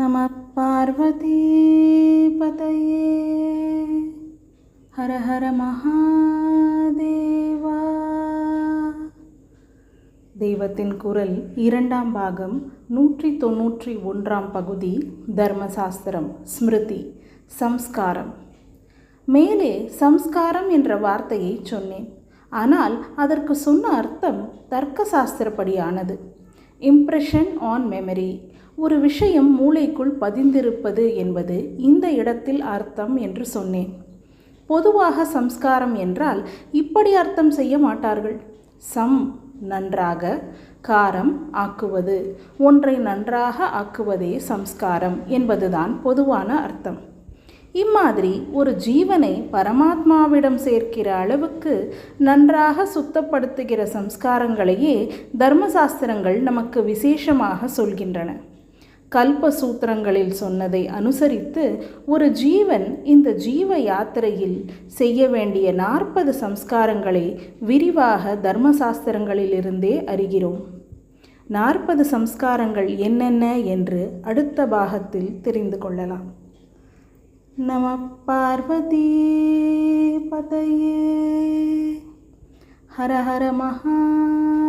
நம பார்வதி பதையே ஹர ஹர மகாதேவா தெய்வத்தின் குரல் இரண்டாம் பாகம் நூற்றி தொன்னூற்றி ஒன்றாம் பகுதி தர்மசாஸ்திரம் ஸ்மிருதி சம்ஸ்காரம். மேலே சம்ஸ்காரம் என்ற வார்த்தையை சொன்னேன். ஆனால் அதற்கு சொன்ன அர்த்தம் தர்க்கசாஸ்திரப்படியானது. இம்ப்ரெஷன் ஆன் மெமரி ஒரு விஷயம் மூளைக்குள் பதிந்திருப்பது என்பது இந்த இடத்தில் அர்த்தம் என்று சொன்னேன். பொதுவாக சம்ஸ்காரம் என்றால் இப்படி அர்த்தம் செய்ய மாட்டார்கள். சம் நன்றாக காரம் ஆக்குவது. ஒன்றை நன்றாக ஆக்குவதே சம்ஸ்காரம் என்பதுதான் பொதுவான அர்த்தம். இம்மாதிரி ஒரு ஜீவனை பரமாத்மாவிடம் சேர்க்கிற அளவுக்கு நன்றாக சுத்தப்படுத்துகிற சம்ஸ்காரங்களையே தர்மசாஸ்திரங்கள் நமக்கு விசேஷமாக சொல்கின்றன. கல்பசூத்திரங்களில் சொன்னதை அனுசரித்து ஒரு ஜீவன் இந்த ஜீவ யாத்திரையில் செய்ய வேண்டிய நாற்பது சம்ஸ்காரங்களை விரிவாக தர்மசாஸ்திரங்களிலிருந்தே அறிகிறோம். நாற்பது சம்ஸ்காரங்கள் என்னென்ன என்று அடுத்த பாகத்தில் தெரிந்து கொள்ளலாம். நம பார்வதி பதையே. ஹர ஹர மகா.